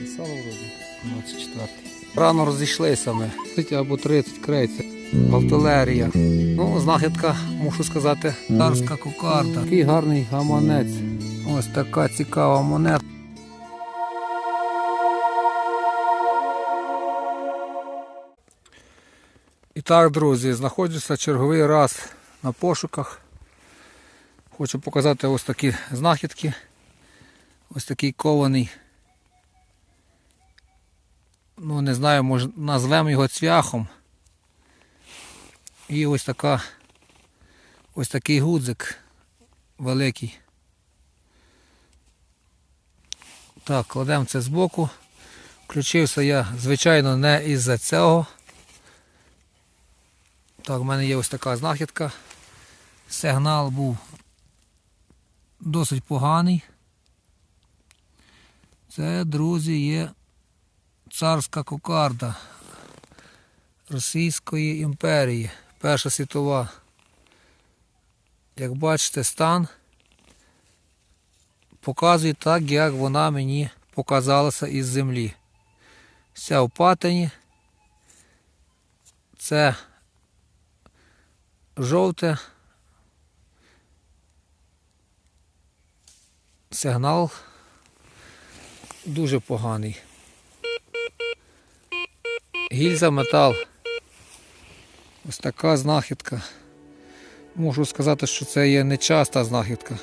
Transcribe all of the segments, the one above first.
Писало вроді 24. Рано розійшлися ми. 30 або 30 крейця. Артилерія. Ну, знахідка, мушу сказати, царська кокарда. Такий гарний гаманець. Ось така цікава монета. І так, друзі, знаходжуся черговий раз на пошуках. Хочу показати ось такі знахідки. Ось такий кований. Ну, не знаю, може назвемо його цвяхом. І ось така ось такий гудзик великий. Так, кладемо це збоку. Включився я, звичайно, не із-за цього. Так, в мене є ось така знахідка. Сигнал був досить поганий. Це, друзі, є царська кокарда Російської імперії. Перша світова. Як бачите, стан показує так, як вона мені показалася із землі. Вся в патині. Це жовте. Сигнал дуже поганий. Гільза метал. Ось така знахідка. Можу сказати, що це є нечаста знахідка.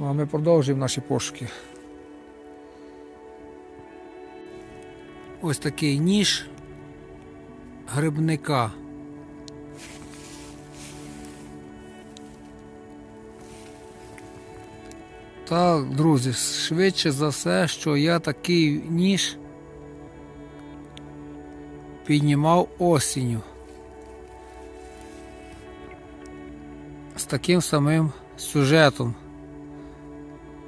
А ми продовжуємо наші пошуки. Ось такий ніж грибника. Так, друзі, швидше за все, що я такий ніж піднімав осінню. З таким самим сюжетом.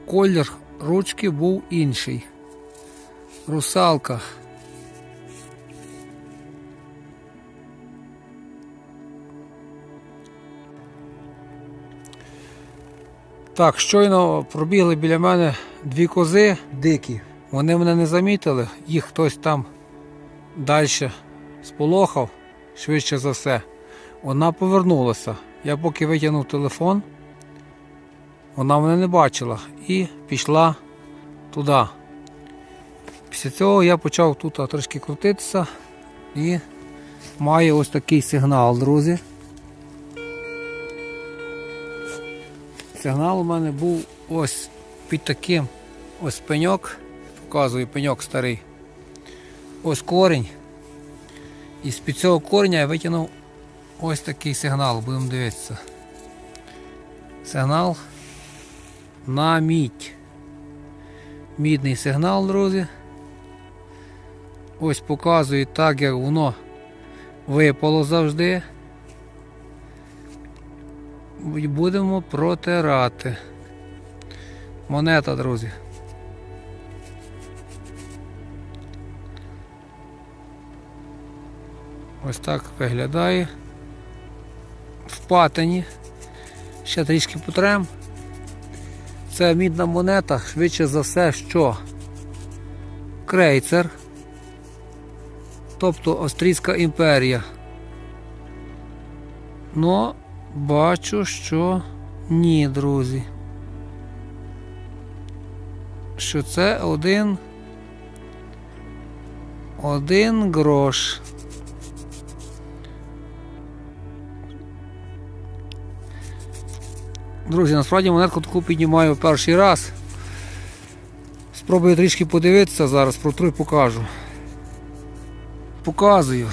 Колір ручки був інший. Русалка. Так, щойно пробігли біля мене дві кози дикі. Вони мене не замітили, їх хтось там далі сполохав, швидше за все. Вона повернулася. Я поки витягнув телефон, вона мене не бачила і пішла туди. Після цього я почав тут трошки крутитися і маю ось такий сигнал, друзі. Сигнал у мене був ось під таким ось пеньок. Показую пеньок старий. Ось корінь. І з-під цього кореня я витягнув ось такий сигнал, будемо дивитися. Сигнал на мідь. Мідний сигнал, друзі. Ось показую так, як воно випало завжди. Будемо протирати. Монета, друзі. Ось так виглядає. В патині. Ще трішки потрем. Це мідна монета, швидше за все, що крейцер, тобто Австрійська імперія. Но бачу, що ні, друзі. Що це один один грош. Друзі, насправді монетку таку піднімаю перший раз. Спробую трішки подивитися зараз, протру і покажу. Показую.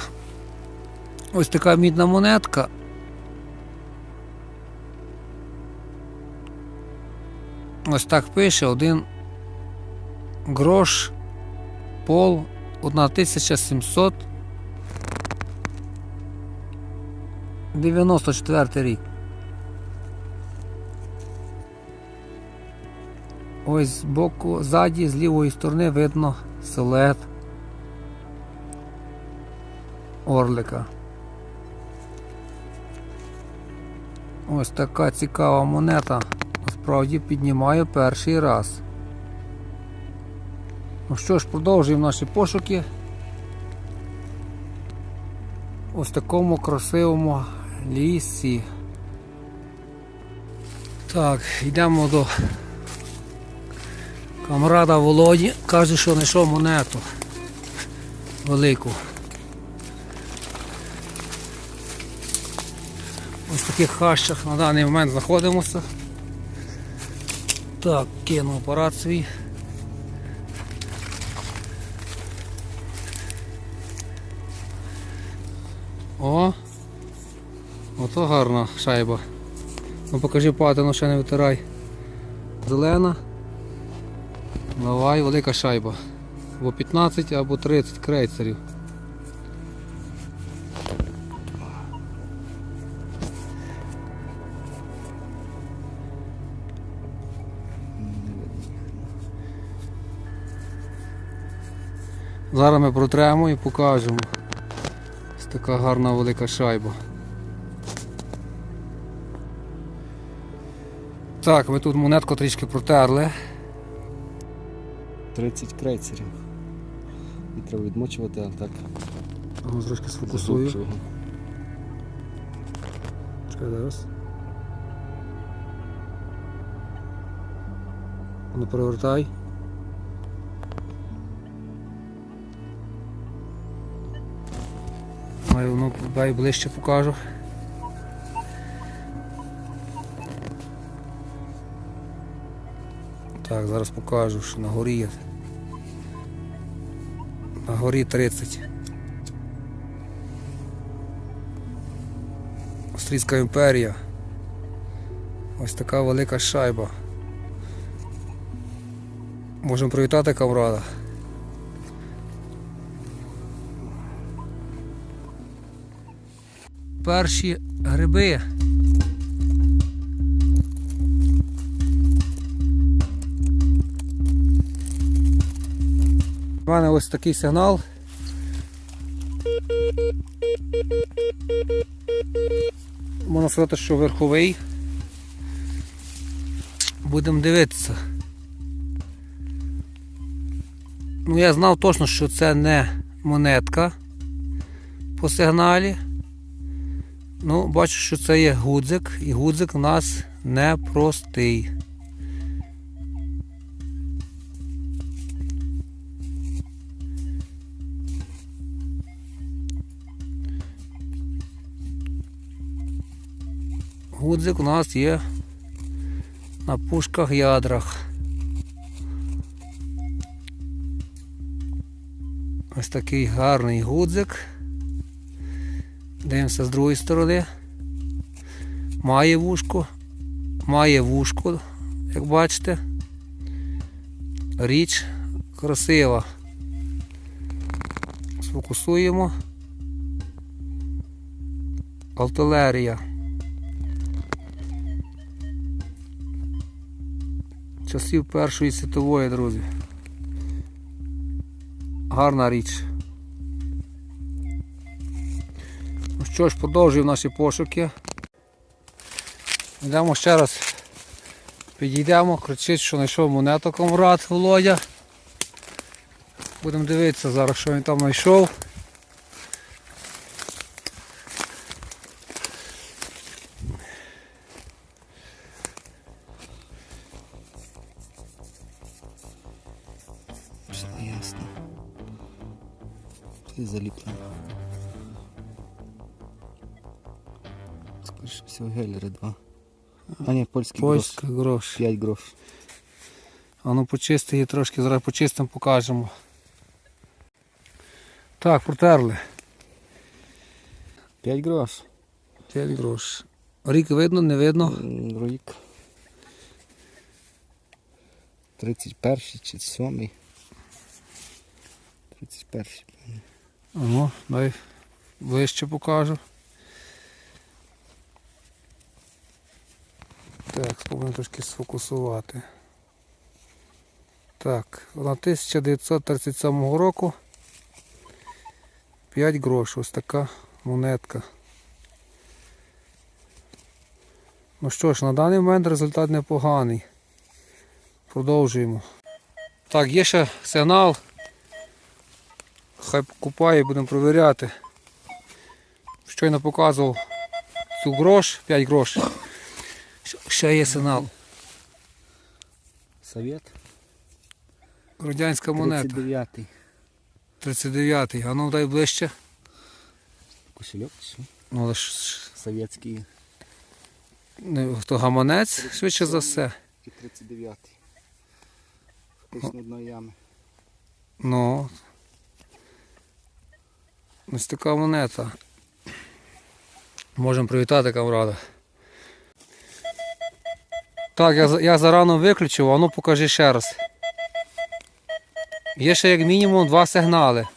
Ось така мідна монетка. Ось так пише один грош пол 1794 рік. Ось з боку, ззаді, з лівої сторони видно силует орлика. Ось така цікава монета. Справді піднімає перший раз. Ну що ж, продовжуємо наші пошуки. Ось такому красивому лісі. Так, йдемо до камрада Володі. Каже, що знайшов монету велику. Ось в таких хащах на даний момент знаходимося. Так, кину апарат свій. О! Ото гарна шайба. Ну покажи патину, ще не витирай. Зелена. Давай, велика шайба. Або 15, або 30 крейцерів. Зараз ми протремо і покажемо. Ось така гарна велика шайба. Так, ми тут монетку трішки протерли. 30 крейцерів. І треба відмочувати, а так Ну, трошки сфокусую. Чекай зараз. Ну перевертай. Дай ближче покажу. Так, зараз покажу, що на горі є. На горі 30. Австрійська імперія. Ось така велика шайба. Можемо привітати камрада. Перші гриби. У мене ось такий сигнал. Можна сказати, що верховий. Будемо дивитися. Ну я знав точно, що це не монетка по сигналі. Ну, бачу, що це є гудзик, і гудзик у нас непростий. Гудзик у нас є на пушках ядрах. Ось такий гарний гудзик. Дивимося з другої сторони. Має вушко, має вушко, як бачите. Річ красива. Сфокусуємо. Артилерія. Часів Першої світової, друзі. Гарна річ. Що ж, продовжуємо наші пошуки. Йдемо ще раз. Підійдемо, кричить, що знайшов монету комрад Володя. Будемо дивитися зараз, що він там знайшов. Все ясно. Все заліплено. Всього гелери два. А ні, польський грош. Польський грош. 5 грош. А ну почисти її трошки, зараз почистимо, покажемо. Так, протерли. 5 грош. 5 грош. Рік видно, не видно. Рік. 31 чи 7. 31. А Ну, дай ближче покажу. Так, спробуємо трошки сфокусувати. Так, вона 1937 року. 5 грош, ось така монетка. Ну що ж, на даний момент результат непоганий. Продовжуємо. Так, є ще сигнал. Хай купає, будемо провіряти. Щойно показував цю грош, 5 грош. Ще є сигнал. Совет. Радянська монета. 39-й. 39-й. А ну дай ближче. Кошельок чи? Ну, але ж Совєтський не, хто гаманець, швидше за все. і 39-й. Точно одної ями. Ну. Ось така монета. Можемо привітати камрада. Так, я, я зарано виключив, а ну покажи ще раз. Є ще як мінімум два сигнали.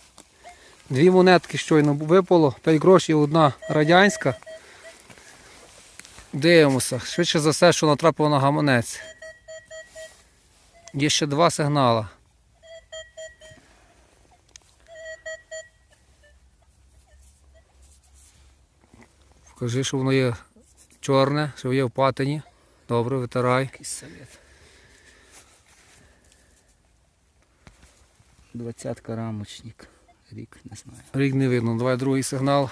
Дві монетки щойно випало, 5 грошей і одна радянська. Дивимося. Швидше за все, що натрапив на гаманець. Є ще два сигнала. Кажи, що воно є чорне, що є в патині. Добре, витирай. Якийсь совет. Двадцятка рамочник. Рік, не знаю. Рік не видно. Давай другий сигнал.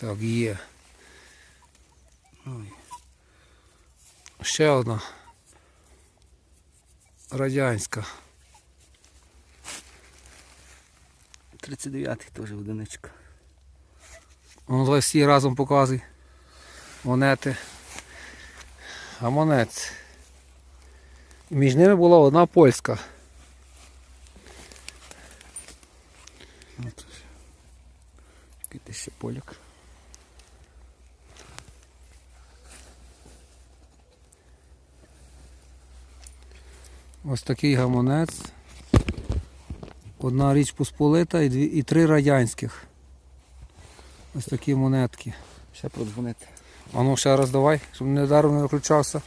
Так, є. Ой. Ще одна. Радянська. 39-й теж одиничка. Ну, давай всі разом показуй. Монети. А монець. Між ними була одна польська. От. Який ти ще поляк. Ось такий гамонець. Одна річ посполита і, дві, і три радянських. Ось такі монетки. Ще продзвонити. А ну ще раз давай, щоб не даром не виключався.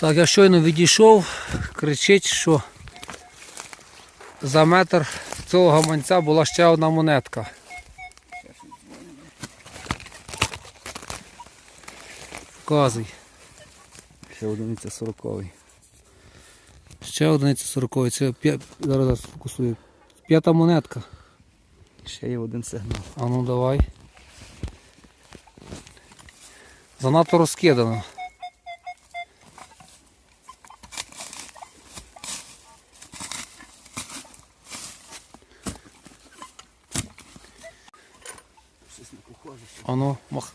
Так, я щойно відійшов, кричить, що за метр цього гаманця була ще одна монетка. Вказуй. Ще одиниця 40-й. Ще одиниця сорокової. Це п'я... зараз я сфокусую. П'ята монетка. Ще є один сигнал. А ну давай. Занадто розкидано. Щось не похоже. А ну, мах.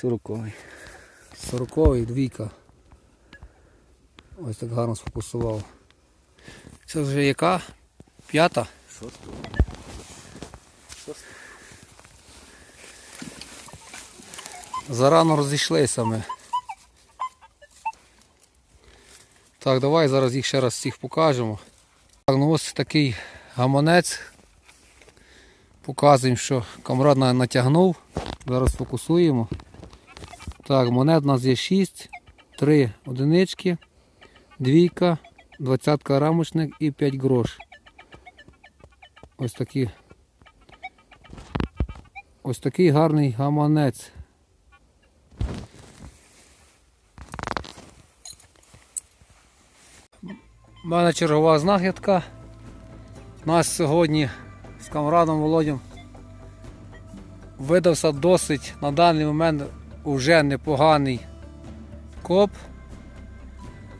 Сороковий. Сороковий, двійка. Ось так гарно сфокусував. Це вже яка? П'ята? Шостий. Шостий. Зарано розійшлися ми. Так, давай зараз їх ще раз всіх покажемо. Так, ну ось такий гаманець. Показуємо, що камрад натягнув. Зараз фокусуємо. Так, монет у нас є 6, 3 одинички, двійка, двадцятка рамочник і 5 грош. Ось такі. Ось такий гарний гаманець. У мене чергова знахідка. Нас сьогодні з камрадом Володям видався досить на даний момент вже непоганий коп.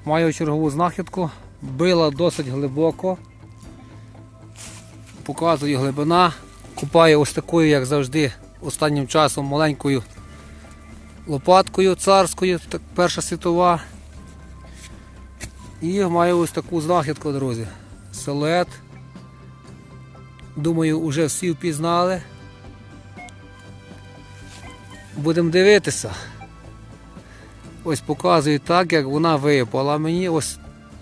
Маю чергову знахідку. Била досить глибоко. Показую глибина. Купаю ось такою, як завжди, останнім часом маленькою лопаткою царською, так, перша світова. І маю ось таку знахідку, друзі. силует. Думаю, вже всі впізнали. Будемо дивитися. Ось показую так, як вона випала мені. Ось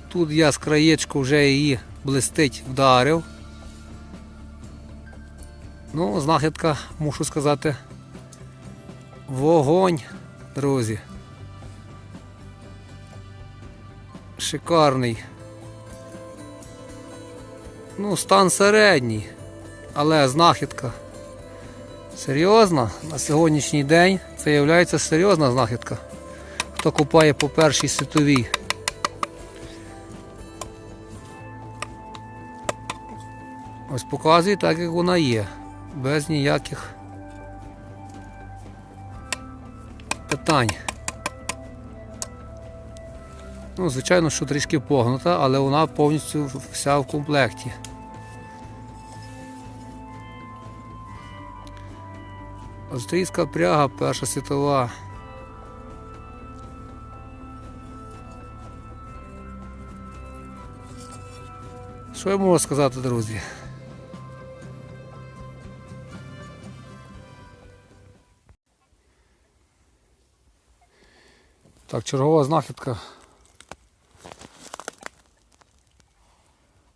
тут я з краєчку вже її блистить вдарив. Ну, знахідка, мушу сказати, вогонь, друзі. Шикарний. Ну, стан середній, але знахідка. Серйозна на сьогоднішній день це є серйозна знахідка. Хто купає по першій світовій. Ось показую так, як вона є. Без ніяких питань. Ну, звичайно, що трішки погнута, але вона повністю вся в комплекті. Австрійська пряга, Перша світова. Що я можу сказати, друзі? Так, чергова знахідка.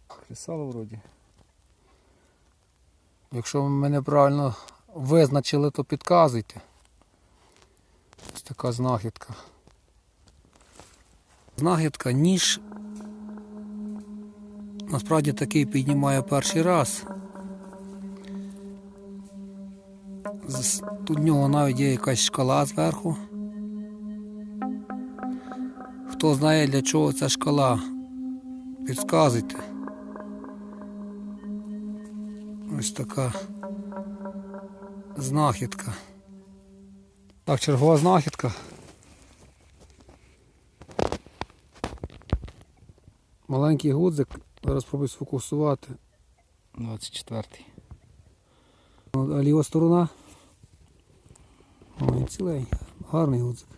Кресало вроді. Якщо мене правильно визначили, то підказуйте. Ось така знахідка. Знахідка ніж. Насправді такий піднімає перший раз. Тут в нього навіть є якась шкала зверху. Хто знає для чого ця шкала, підказуйте. Ось така знахідка. Так, чергова знахідка. Маленький гудзик. Зараз спробую сфокусувати. 24-й. Ну, А ліва сторона. Ой, цілий, Гарний гудзик.